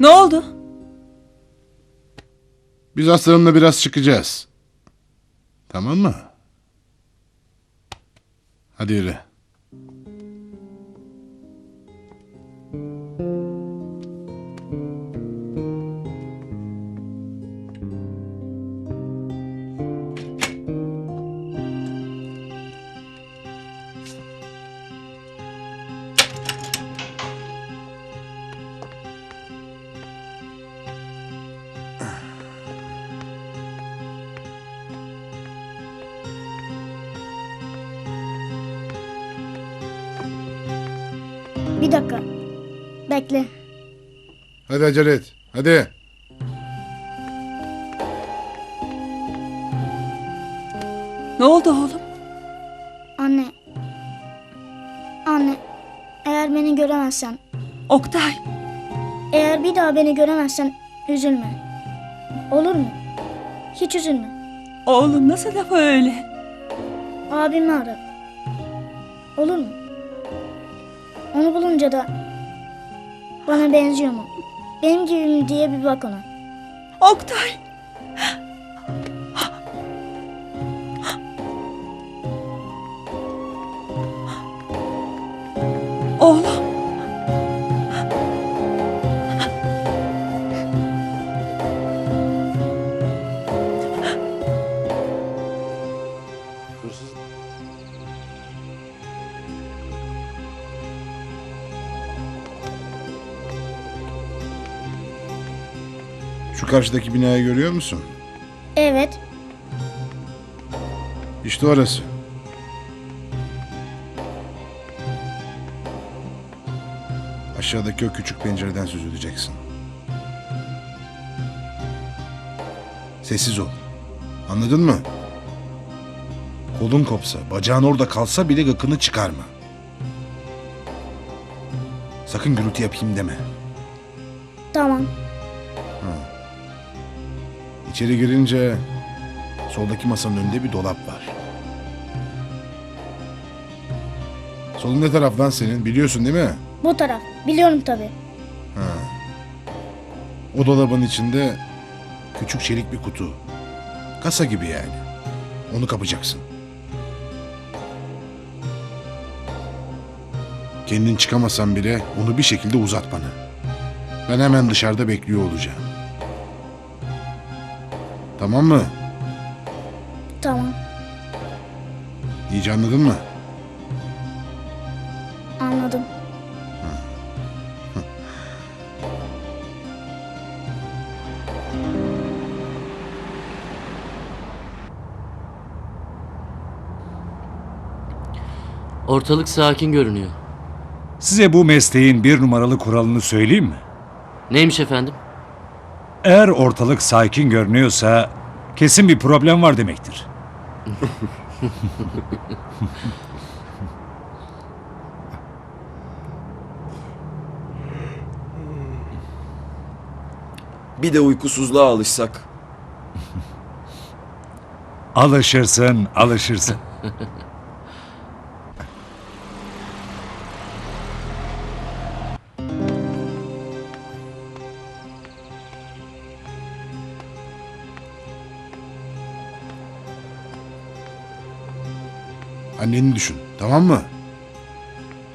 Ne oldu? Biz aslanımla biraz çıkacağız. Tamam mı? Hadi yürü. Bir dakika. Bekle. Hadi acele et. Hadi. Ne oldu oğlum? Anne. Anne. Eğer beni göremezsen, Oktay. eğer bir daha beni göremezsen üzülme. Olur mu? Hiç üzülme. Oğlum nasıl laf öyle? Abimi ara. Olur mu? Onu bulunca da bana benziyor mu? Benim gibi mi diye bir bak ona. Oktay. Oğlum. Karşıdaki binayı görüyor musun? Evet. İşte orası. Aşağıdaki o küçük pencereden söz edeceksin. Sessiz ol. Anladın mı? Kolun kopsa, bacağın orada kalsa bile gıkını çıkarma. Sakın gürültü yapayım deme. Tamam. İçeri girince soldaki masanın önünde bir dolap var. Solun ne taraf lan senin? Biliyorsun değil mi? Bu taraf. Biliyorum tabii. O dolabın içinde küçük çelik bir kutu. Kasa gibi yani. Onu kapacaksın. Kendin çıkamasan bile onu bir şekilde uzat bana. Ben hemen dışarıda bekliyor olacağım. Tamam mı? Tamam. İyice anladın mı? Anladım. Ortalık sakin görünüyor. Size bu mesleğin bir numaralı kuralını söyleyeyim mi? Neymiş efendim? Eğer ortalık sakin görünüyorsa kesin bir problem var demektir. Bir de uykusuzluğa alışsak. Alışırsın, alışırsın. Anneni düşün, tamam mı?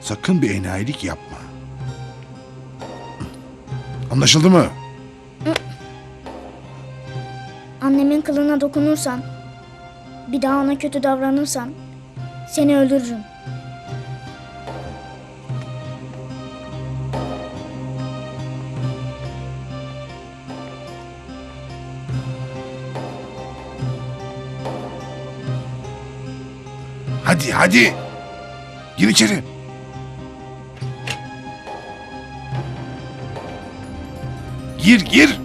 Sakın bir enayilik yapma. Anlaşıldı mı? Annemin kılına dokunursan, bir daha ona kötü davranırsan seni öldürürüm. Hadi, hadi. Gir içeri. Gir, gir.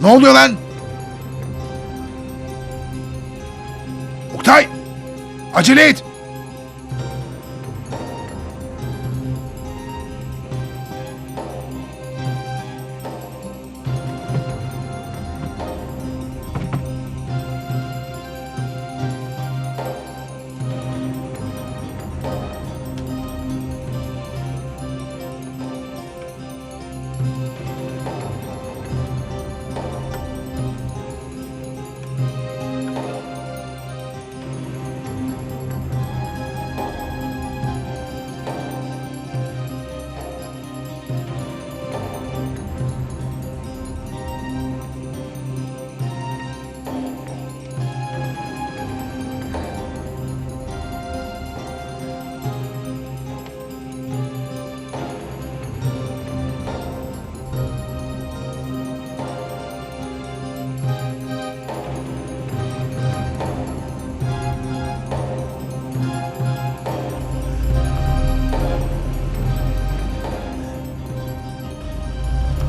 Ne oluyor lan? Oktay! Acele et!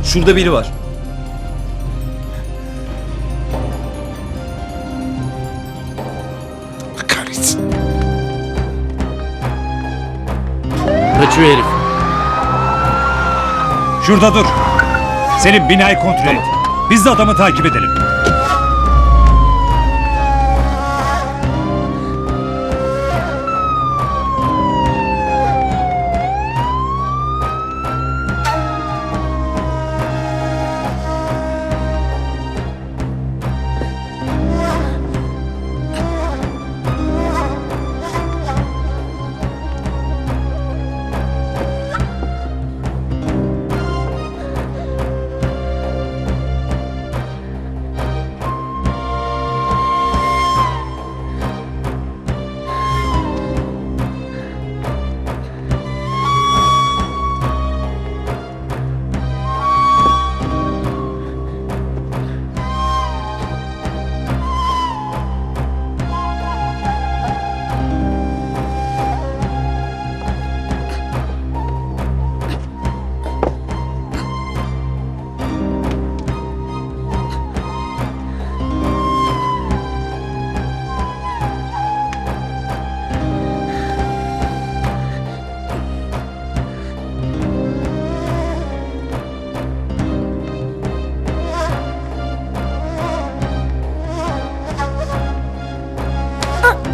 Şurada biri var. Kahretsin. Kaçıyor herif. Şurada dur. Senin binayı kontrol et. Biz de adamı takip edelim.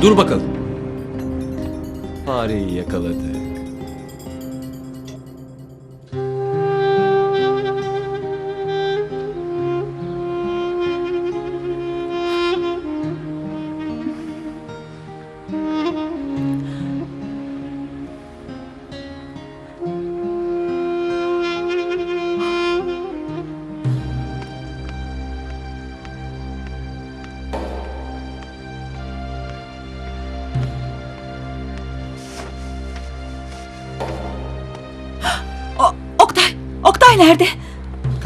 Dur bakalım. Fareyi yakaladık.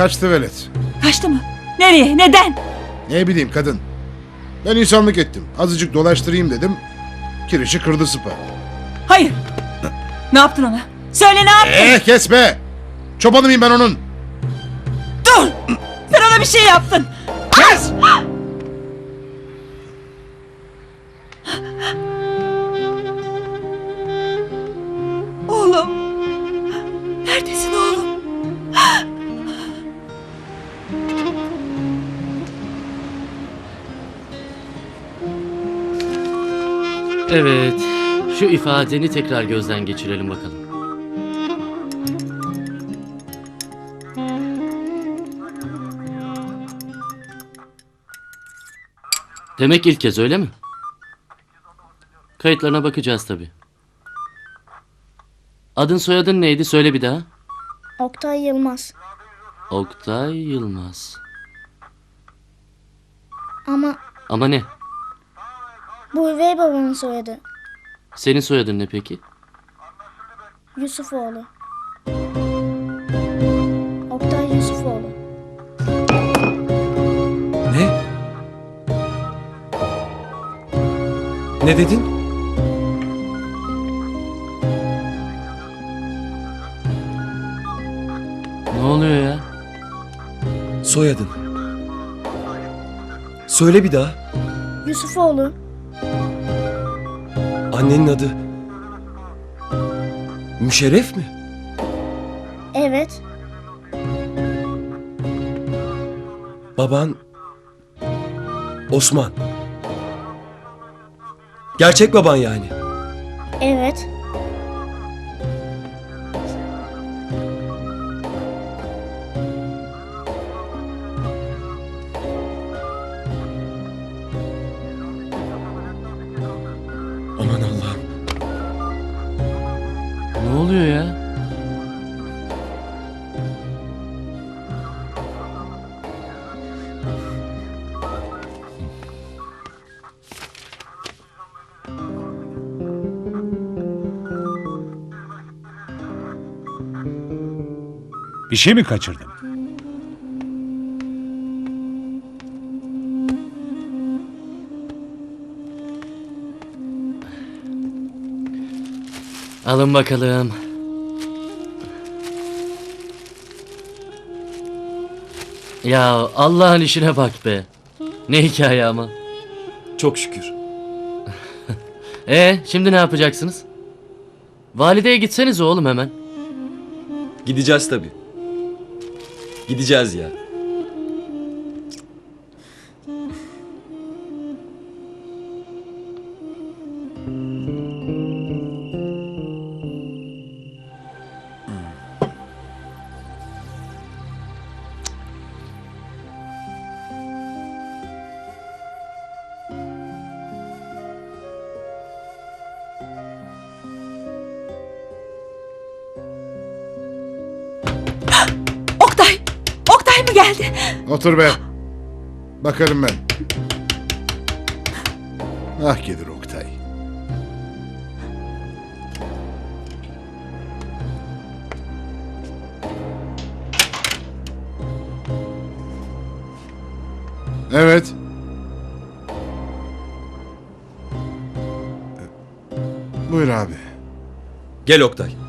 Kaçtı velet. Kaçtı mı? Nereye? Neden? Ne bileyim kadın. Ben insanlık ettim. Azıcık dolaştırayım dedim. Kirişi kırdı sıpa. Hayır. Ne yaptın ona? Söyle ne yaptın? Eh kes be! Çobanı mıyım ben onun? Dur! Sen ona bir şey yaptın. Kes! Evet. Şu ifadeni tekrar gözden geçirelim bakalım. Demek ilk kez öyle mi? Kayıtlarına bakacağız tabi. Adın soyadın neydi söyle bir daha. Oktay Yılmaz. Oktay Yılmaz. Ama Ama ne? Bu üvey babamın soyadı. Senin soyadın ne peki? Yusufoğlu. Oktay Yusufoğlu. Ne? Ne dedin? Ne oluyor ya? Soyadın. Söyle bir daha. Yusufoğlu. Annenin adı. Müşerref mi? Evet. Baban Osman. Gerçek baban yani. Evet. Bir şey mi kaçırdım? Alın bakalım. Ya Allah'ın işine bak be. Ne hikaye ama. Çok şükür. E şimdi ne yapacaksınız? Valideye gitseniz oğlum hemen. Gideceğiz tabii. Gideceğiz ya. Otur be. Bakarım ben. Ah gelir Oktay. Evet. Buyur abi. Gel Oktay.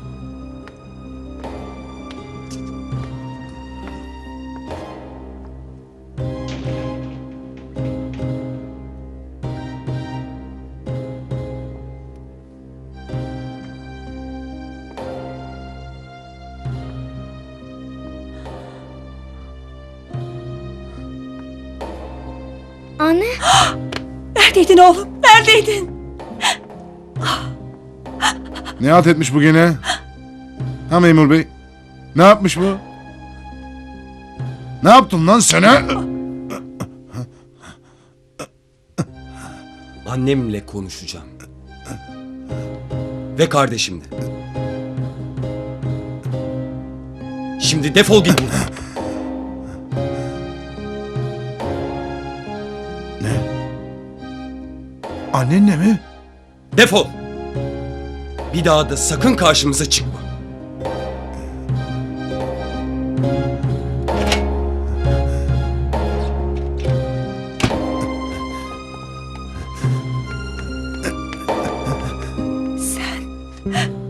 Anne. Neredeydin oğlum? Neredeydin? Ne halt etmiş bu gene? Ha memur bey? Ne yapmış bu? Ne yaptın lan sen ha? Annemle konuşacağım. Ve kardeşimle. Şimdi defol git buradan. Annenle mi? Defol. Bir daha da sakın karşımıza çıkma. Sen... Sen...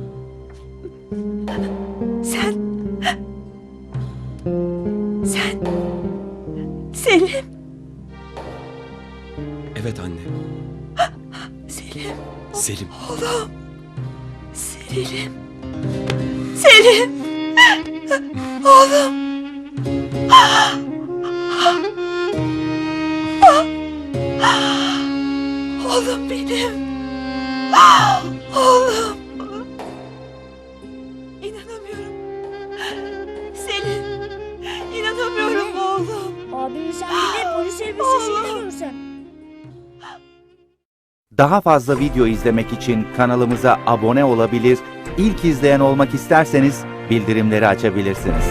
Oğlum benim... Oğlum... İnanamıyorum. Selim... İnanamıyorum oğlum. Abimi sen bir de polis elbisesiyle görsen. Daha fazla video izlemek için kanalımıza abone olabilir, ilk izleyen olmak isterseniz bildirimleri açabilirsiniz.